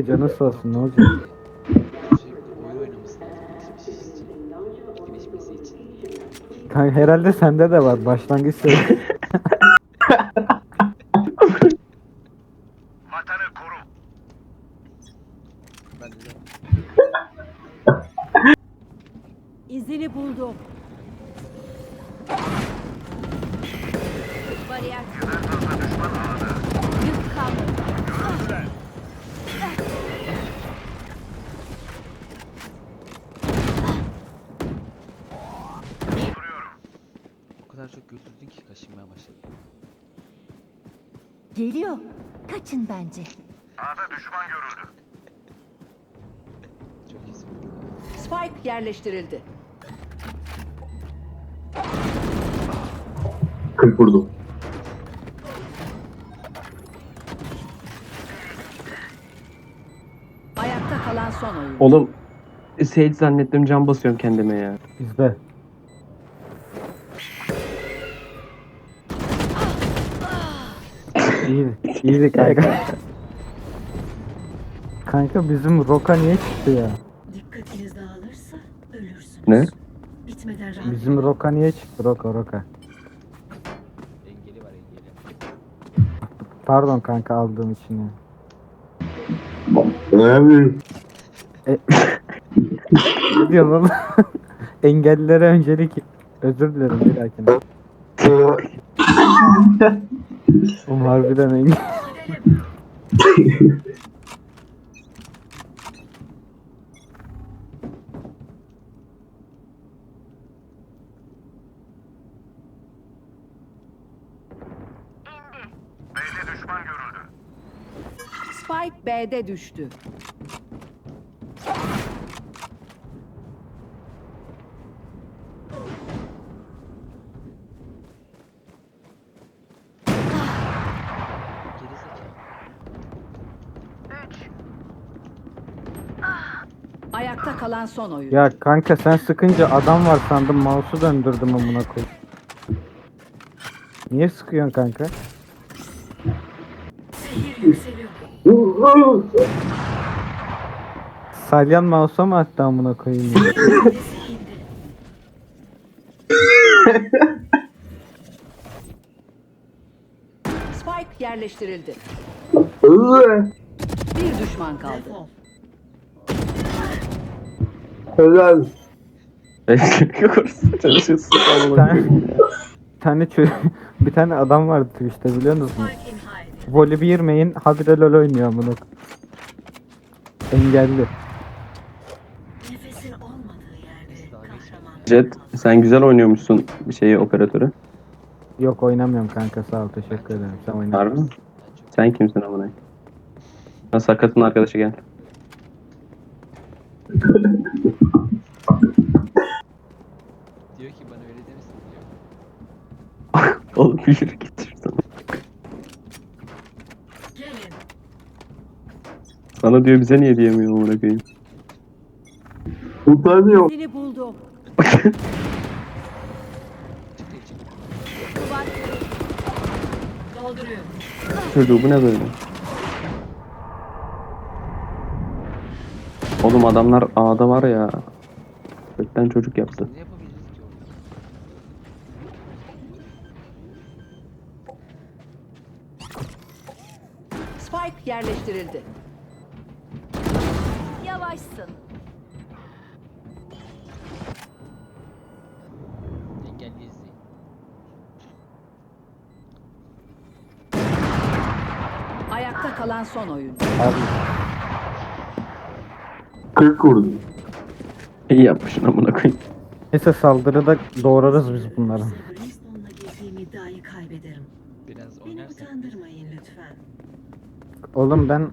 Canı sağ olsun ne olacak? Kanka herhalde sende de var başlangıç seviye. Ben de İzini buldum. Bariyer. Yük kaldı. o kadar çok güldürdün ki kaşınmaya başladı. Geliyor. Kaçın bence. Çok iyisin. Spike yerleştirildi. 40 vurdum. Ayakta kalan son oyun. Oğlum Sage zannettim can basıyorum kendime ya. Bizde. İyiydi. İyiydi kanka. Kanka bizim Roka niye çıktı ya? Ne? Bitmeden rahat Bizim Roka niye çıktı? Roka Roka. Engeli var engeli. Pardon kanka aldığım için ya. Ne diyorsun oğlum? Engellilere öncelik. Özür dilerim bir dahakine. Oğlum harbiden engel. Spike B'de düştü. Ayakta kalan son oyun. Ya kanka sen sıkınca adam var sandım mouse'u döndürdüm amına koy. Niye sıkıyorsun kanka? yükseliyor. Salyan mouse'a mı attı amına koyayım? ya? Spike yerleştirildi. Bir düşman kaldı. Helal. Çalışıyorsun. bir tane, bir tane çö- bir tane adam vardı Twitch'te biliyor musunuz? Voli girmeyin habire lol oynuyor koyayım. Engelli. Nefesin olmadığı yerde kahraman. Jet sen güzel oynuyormuşsun bir şeyi operatörü. Yok oynamıyorum kanka sağ ol teşekkür ederim. Sen. Harbi mi? Sen kimsin amına? Ha, sakatın arkadaşı gel. Diyor ki bana öyle demesin diyor. Oğlum bir yürü git Sana diyor bize niye diyemiyor amına koyayım. Utanıyorum. İzini buldum. Duvar Dolduruyorum. Çocuğu bu ne böyle? Oğlum adamlar A'da var ya. Kökten çocuk yaptı. Ne yapabiliriz ki orada? Spike yerleştirildi. Yavaşsın. Ayakta kalan son oyun. Abi 40 vurdum. İyi yapmışsın amına koyayım. neyse saldırıda doğrarız biz bunları. İddiayı kaybederim. Biraz Beni oynarsak. utandırmayın lütfen. Oğlum ben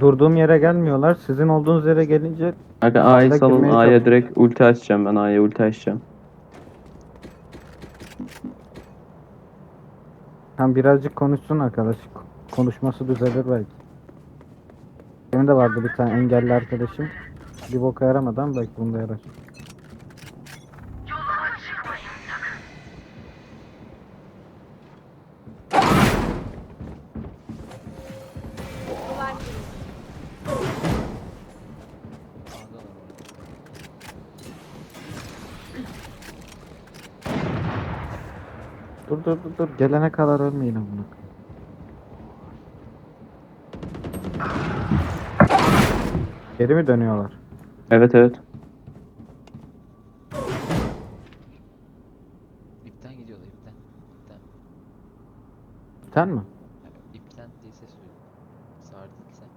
durduğum yere gelmiyorlar. Sizin olduğunuz yere gelince Kanka A'yı A'da salın girmeye A'ya direkt ulti açacağım ben A'ya ulti açacağım. hem birazcık konuşsun arkadaş. Konuşması düzelir belki. Benim de vardı bir tane engelli arkadaşım. Bir boka yaramadı ama belki bunda yarar. Dur dur dur. Gelene kadar ölmeyin amına. Geri mi dönüyorlar? Evet evet. İpten gidiyorlar ipten. İpten. Sen mi? İpten diye ses duydum. Sardık sen.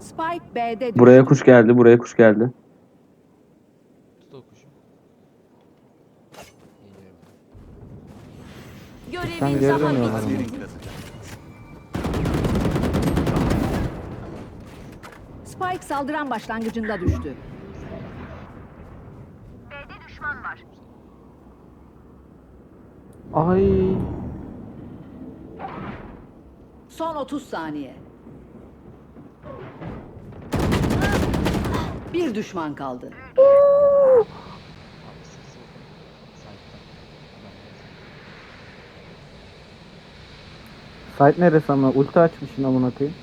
Spike B'de düştü. Buraya kuş geldi. Buraya kuş geldi. Geri dönüyorlar ama. Spike saldıran başlangıcında düştü. Ay. Son 30 saniye. Bir düşman kaldı. Abi sesi yok. Sahipten. Site neresi ama? Ulti açmışsın amına koyayım.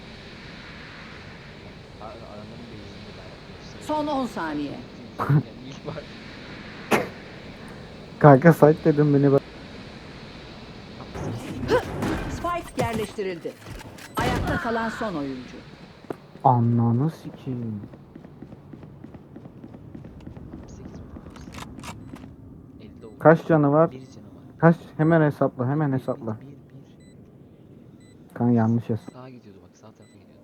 Son 10 saniye. Kanka site dedim beni bak. Spike yerleştirildi. Ayakta kalan son oyuncu. Ananı sikeyim. 8 50 oldu. Kaç canı var. Kaç? Hemen hesapla, hemen hesapla. Kan yanlış hesap. Sağa gidiyordu bak sağ tarafa gidiyordu.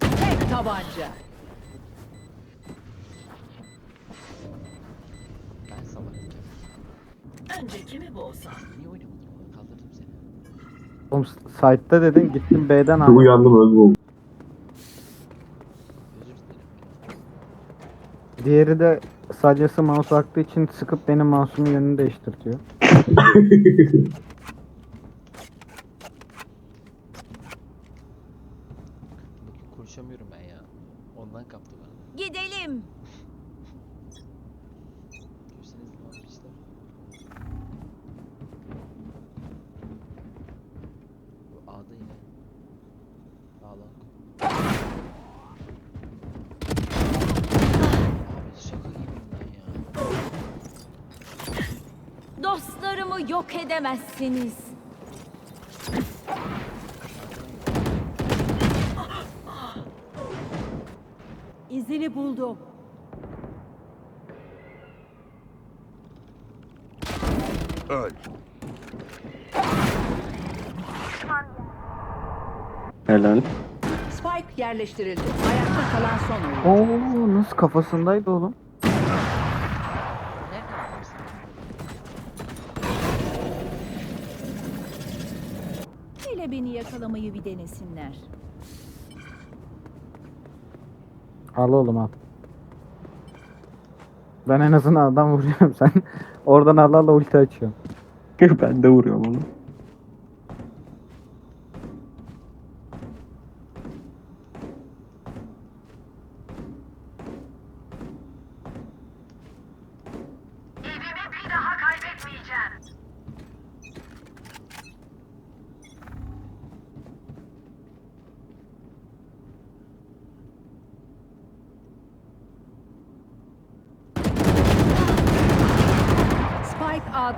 Tek tabanca. Ben yaptım. Önce kimi boğsam? Niye oynamadın onu? Kaldırdım seni. Oğlum site'da dedin gittim B'den aldım. uyandım öldüm dilerim. Diğeri de salyası mouse aktığı için sıkıp benim mouse'umun yönünü değiştirtiyor. Bugün edemezsiniz. İzini buldum. Helal. Spike yerleştirildi. Ayakta kalan son oyuncu. Oo nasıl kafasındaydı oğlum? Yakalamayı bir denesinler. Al oğlum al. Ben en azından adam vuruyorum sen. Oradan al al ulti açıyorum. ben de vuruyorum onu.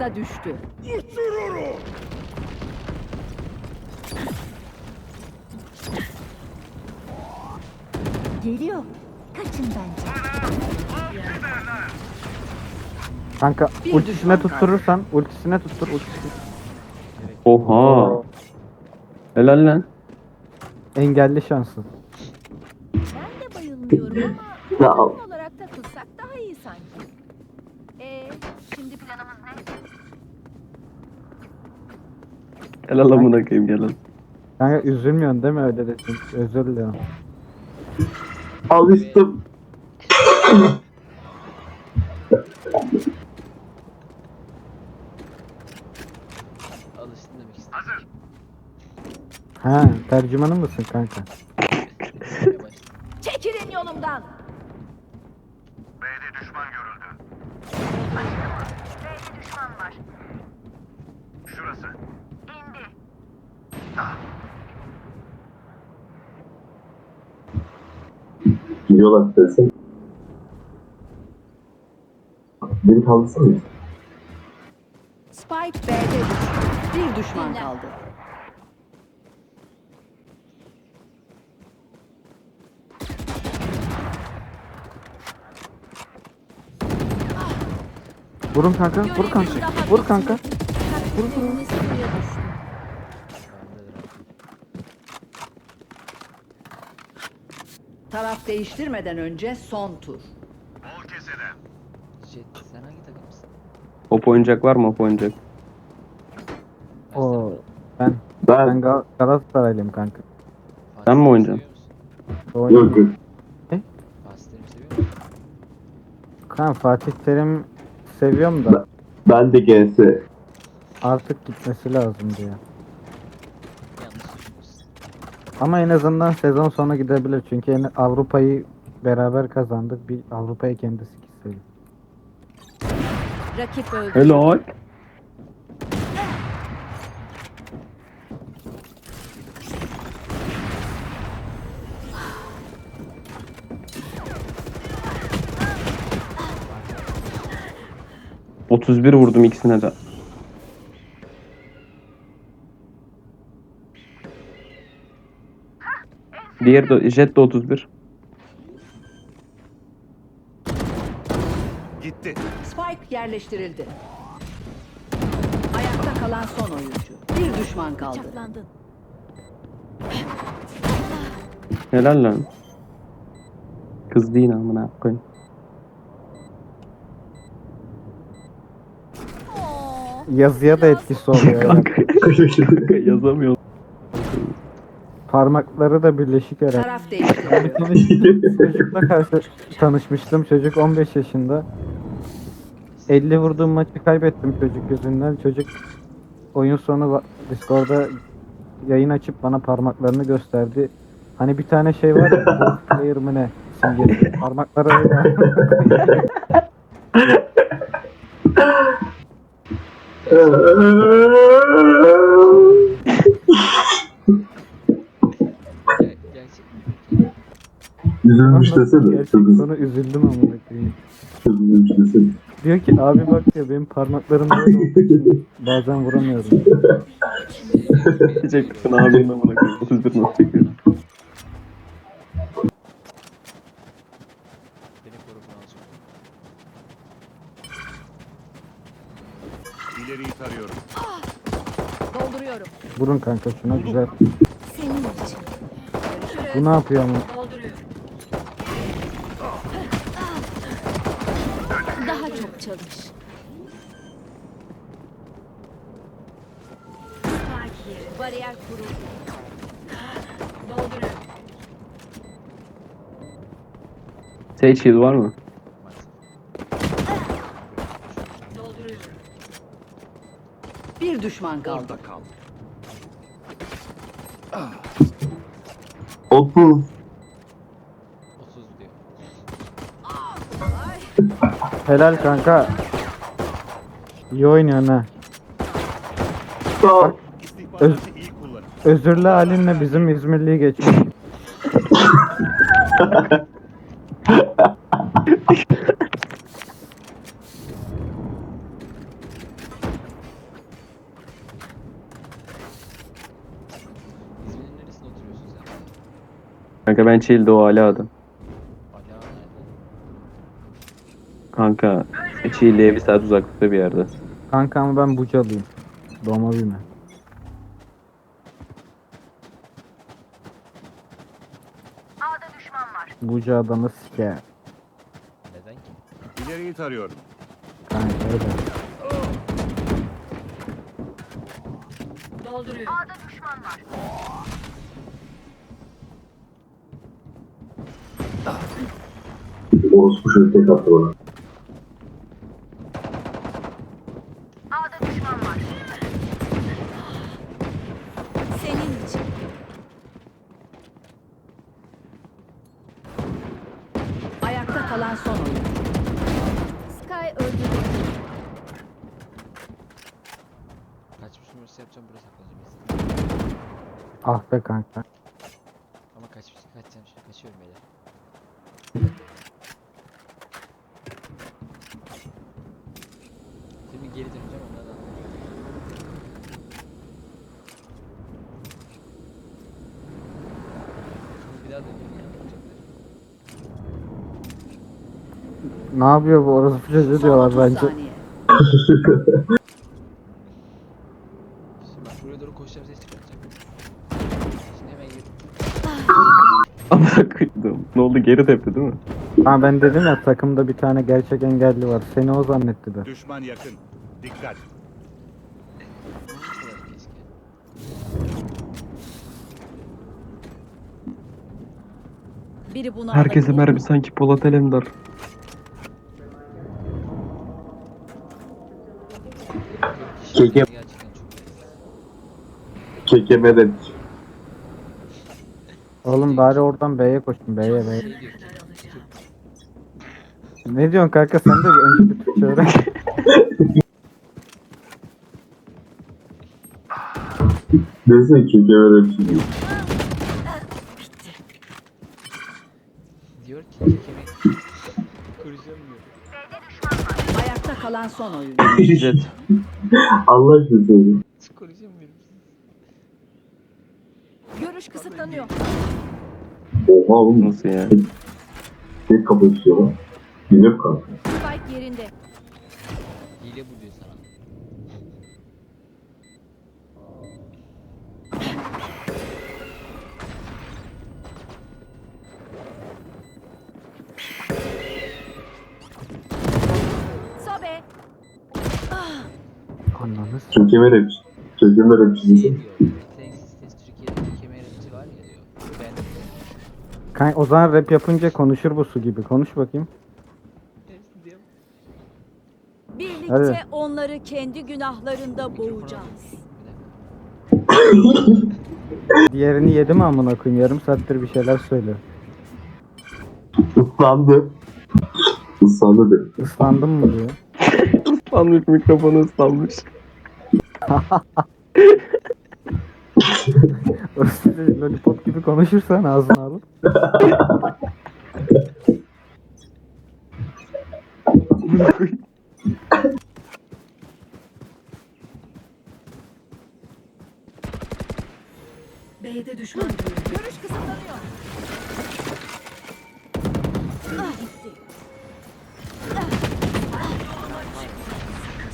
A'da düştü. Geliyor. Kaçın bence. Kanka Bir ultisine düşman tutturursan ultisine tuttur ultisine. Oha. Helal lan. Engelli şansın. Ben de bayılmıyorum ama Ee, şimdi planımız ne? Helal amına koyayım gel lan. Kanka üzülmüyorsun değil mi öyle desin? Özür dilerim. Alıştım. Alıştın demek istedim. Hazır. Ha tercümanı mısın kanka? Çekilin yolumdan. Giriyorlar desin. Beni kaldırsana mı? Spike B'de düştü. Bir düşman Dinle. kaldı. Vurun kanka, vur kanka, vur kanka. Bendedir abi. Taraf değiştirmeden önce son tur. Jet sen hangi takımsın? Oyuncak var mı hop oyuncak? Oo, ben ben Ben Gal- Galatasaraylıyım kanka. Sen mi oynayacaksın? yok yok. Pastelimi seviyor musun? Kan Fatih Terim seviyorum da Ben de GS. artık gitmesi lazım diyor. Yanlış düşünüyorsun. Ama en azından sezon sonu gidebilir çünkü en- Avrupa'yı beraber kazandık. Bir Avrupa'ya kendisi gitsin. Rakip öldü. Helal. Otuz bir vurdum ikisine de. Diğer de Jet de 31. Gitti. Spike yerleştirildi. Ayakta kalan son oyuncu. Bir düşman kaldı. Bıçaklandın. Helal lan. Kız değil amına koyayım. Yazıya da etkisi oluyor. yani. Kanka yazamıyor. Parmakları da birleşik herhalde. Taraf değiştirildi. Bir tanıştım, çocukla karşı tanışmıştım. Çocuk 15 yaşında. 50 vurduğum maçı kaybettim çocuk yüzünden. Çocuk oyun sonu Discord'da yayın açıp bana parmaklarını gösterdi. Hani bir tane şey var ya, Player mı ne? Simgesi. Parmakları öyle. Üzülmüş desene. Gerçek Çok üzüldüm çok üzülmüş desene. Diyor ki abi bak diyor benim parmaklarım böyle olduğu için bazen vuramıyorum. Çektin abinin amına koyayım. 31 nasıl çekiyor? Beni koru Fransız. İleriyi tarıyorum. Dolduruyorum. Vurun kanka şuna güzel. Senin için. Bu ne yapıyor ama? Çalış. Bariyer kuruldu. Sage heal var mı? Bir düşman kaldı. Orada kal. 30. Helal kanka. İyi oynuyorsun ha. İyi kullanın. Özürlü halinle bizim İzmirli'yi geçmiş. Kanka ben Çiğli'de o hala adam. Ala nerede? Kanka Çiğli'ye bir saat uzaklıkta bir yerde. Kanka ama ben Bucalıyım. Doğma büyüme. Buca adamı siker. Neden ki? İleriyi tarıyorum. Kanka öyle. Orospu şöyle tek attı bana. yapacağım buraya saklanacağım. Ah be kanka. Ama kaç, kaçacağım şimdi kaçıyorum beyler. Şimdi geri döneceğim onlardan. Şimdi bir daha döneceğim yani. Ne yapıyor bu orası çocuğu diyorlar bence. geri tepti değil mi? Ha ben dedim ya takımda bir tane gerçek engelli var. Seni o zannetti de. Düşman yakın. Dikkat. Biri bunu Herkese alabilir mi? mermi sanki Polat Alemdar. Keke- Gerçekten çok. Bari oradan B'ye koşun B'ye B'ye. Şey. Ne diyorsun kanka sen de bir önce bir Türkçe öğren. desene kekeme de bir şey diyor. Diyor ki kekeme kuracağım diyor. Ayakta kalan son oyun. Jet. Allah aşkına söyle. Kuracağım diyor. Görüş kısıtlanıyor. Oha oğlum. Nasıl ya? Tek kafa istiyor lan. Bilmiyorum kanka. Spike yerinde. Hile bu diyor sana. Sobe. Kekeme de bir şey Şey desene. diyor. Yeteneksiz ses Türkiye'de kekeme rapçi var ya diyor. Ben de Kanka, o zaman rap yapınca konuşur bu su gibi. Konuş bakayım. Birlikte Hadi. onları kendi günahlarında boğacağız. Diğerini yedi mi amına koyayım? Yarım saattir bir şeyler söylüyor. Islandı. Islandı de. Islandın mı diyor. Islanmış mikrofonu ıslanmış. Lollipop gibi konuşursan ağzına. B'de düşman görüldü. Görüş kısıtlanıyor. Ah, gitti.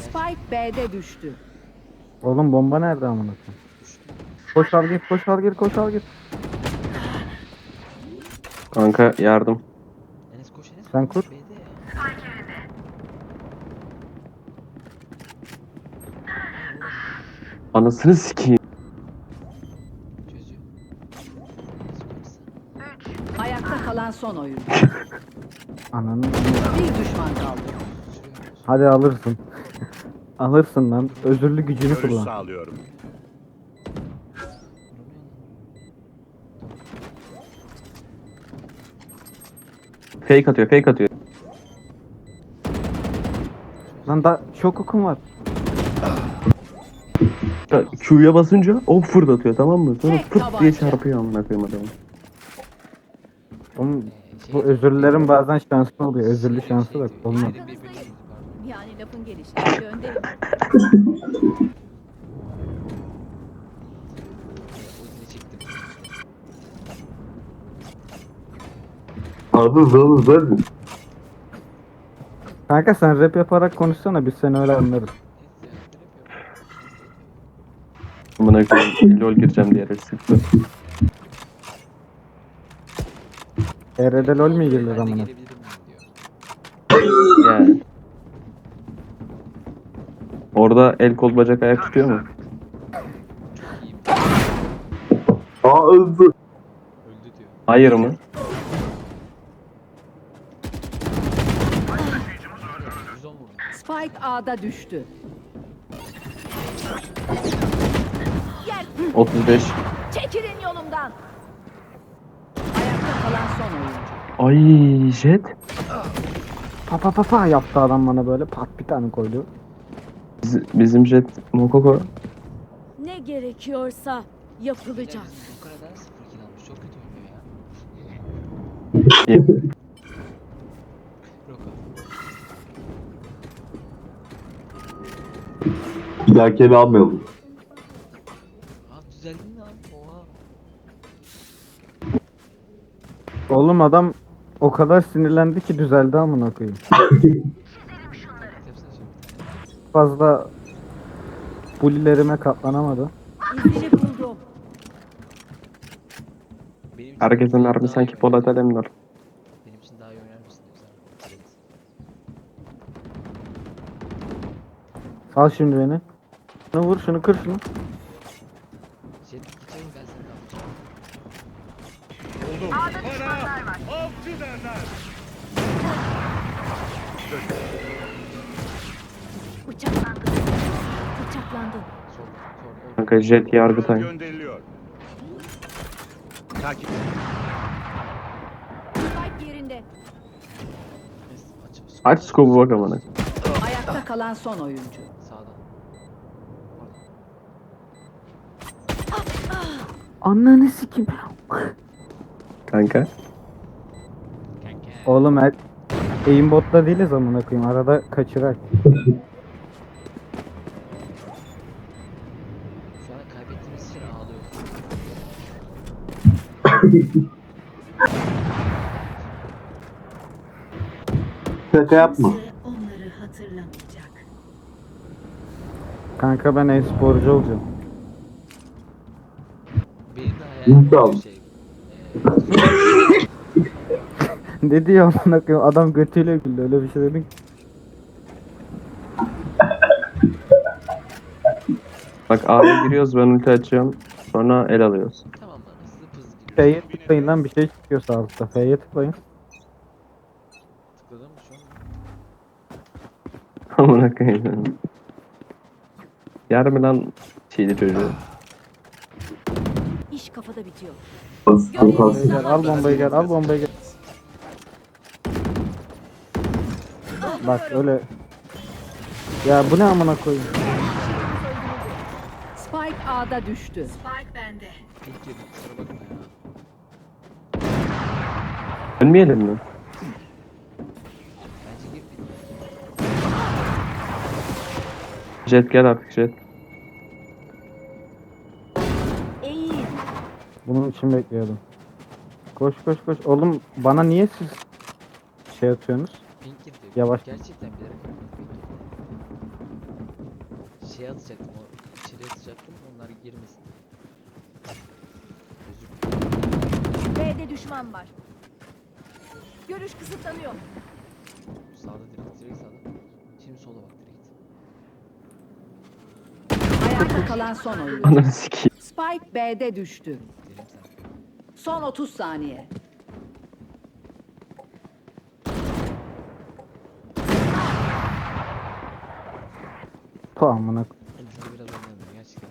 Spike B'de düştü. Oğlum bomba nerede amına koyayım? Koş al gir, koş al gir, koş al gir. Kanka yardım. Enes koş Enes. Sen koş, kur. B'de ya. Anasını sikeyim. Çözüyor. Enes koşsa. Ayakta kalan son oyun. Ananı. Bir düşman kaldı. Sürüyor. Hadi alırsın. alırsın lan. Özürlü gücünü Görüş kullan. sağlıyorum. Fake atıyor fake atıyor. Lan da çok okum var. Ya, Q'ya basınca o fırlatıyor tamam mı? Sonra Tek fırt diye tabanca. çarpıyor amına koyayım adamı. Oğlum bu özürlerin bazen şanslı oluyor. Özürlü şansı şey da olmaz. Yani lafın gelişi. Gönderin. Anladınız oğlum zaten. Kanka sen rap yaparak konuşsana biz seni öyle anlarız. Amına koyayım lol gireceğim diye sıktı. ER'de lol mi girilir amına? Yani. Orada el kol bacak ayak tutuyor mu? Aa öldü. Öldü diyor. Hayır mı? Ya, 110 vurdum. A'da düştü. Yer 35. çekilin yolumdan. Ayakta kalan son oyun. Ay jet. Pa pa pa pa yaptı adam bana böyle pat bir tane koydu. Biz- bizim jet Mokoko. Ne gerekiyorsa yapılacak. bizim bu kadar 0 kill almış. Çok kötü oynuyor ya. Bir dahaki ele almayalım. Abi düzeldin mi lan? Oha. Oğlum adam o kadar sinirlendi ki düzeldi amına koyayım. Hepsine. Fazla bulilerime katlanamadı. İzini buldum. Benim için Herkesin daha iyi sanki oynar. Polat Alemdar. Benim için daha iyi oynar mısın? Al şimdi beni. Şunu vur şunu kır şunu. Jet geçelim ben seni kapatacağım. Buldum. Bana avcı derler. Bıçaklandı. Bıçaklandı. Solda. Solda. Kanka jet yargı time. Gönderiliyor. Takip. Spike yerinde. Aç scope'u bak amına. Ayakta kalan son oyuncu. Ananı sikim. Kanka. Kanka. Oğlum el aimbotta değiliz amına koyayım. Arada kaçırak. Şu an kaybettiğimiz için ağlıyorum. Şaka yapma. Kimse onları hatırlamayacak. Kanka ben e-sporcu olacağım. Ne diyor amına koyayım? Adam götüyle güldü. Öyle bir şey dedin ki. Bak A'ya giriyoruz ben ulti açıyorum. Sonra el alıyoruz. tamam lan hızlı. F'ye tıklayın lan bir şey çıkıyor sağ altta. F'ye tıklayın. Tıkladım mı şu an? Amına koyayım. Yer mi lan şeyli çocuğu? İş kafada bitiyor. Bas. Gel, al bombayı gel. Al bombayı gel. Bak öyle. Ya bu ne amına koyayım? Spike A'da düştü. Spike bende. İlk yedim kusura bakma ya. Ölmeyelim mi? Jet gel artık jet. Bunun için bekliyordum. Koş koş koş. Oğlum bana niye siz şey atıyorsunuz? Pink girdi. Yavaş. Gerçekten bilerek pink Şey atacaktım o içeri atacaktım onlar girmesin. B'de düşman var. Görüş kısıtlanıyor. Sağda direkt direkt sağda. Şimdi sola bak direkt. Ayakta kalan son oyuncu. Ananı sikeyim. Spike B'de düştü. Son 30 saniye. Po amına koyayım. Elinde biraz oynayalım gerçekten.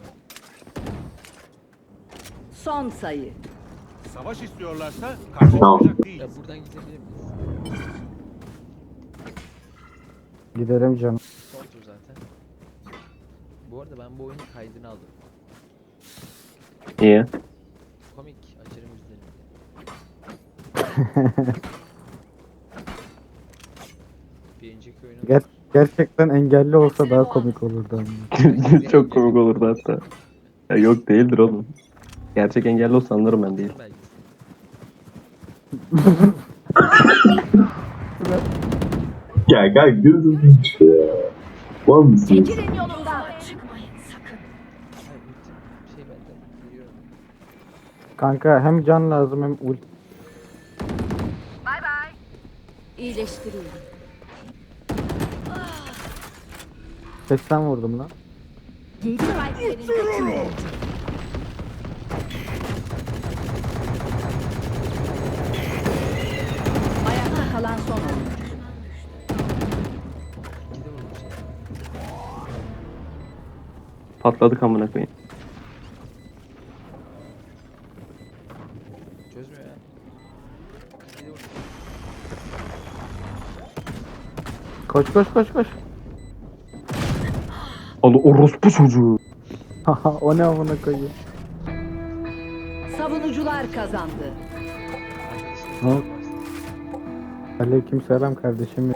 Son sayı. Savaş istiyorlarsa karşı Tamam. çıkacak değil. Ya buradan gidebilir miyiz? Giderim canım. Son tur zaten. Bu arada ben bu oyunun kaydını aldım. İyi. Komik. Ger gerçekten engelli olsa daha komik olurdu. Çok komik olurdu hatta. Ya yok değildir oğlum. Gerçek engelli olsa anlarım ben değil. Ya kanka gözüm ya. Var mısınız? Çekilin yolumdan. Çıkmayın sakın. Hayır ulti şey. Kanka hem can lazım hem ult. İyileştiriyorum. 80 vurdum lan. Geri Spike yerinde. Ayakta kalan son oyuncu. Patladık amına koyayım. Koş koş koş koş. Oğlum orospu çocuğu. Haha o ne amına koyayım. Savunucular kazandı. Varsın. Aleyküm selam kardeşim.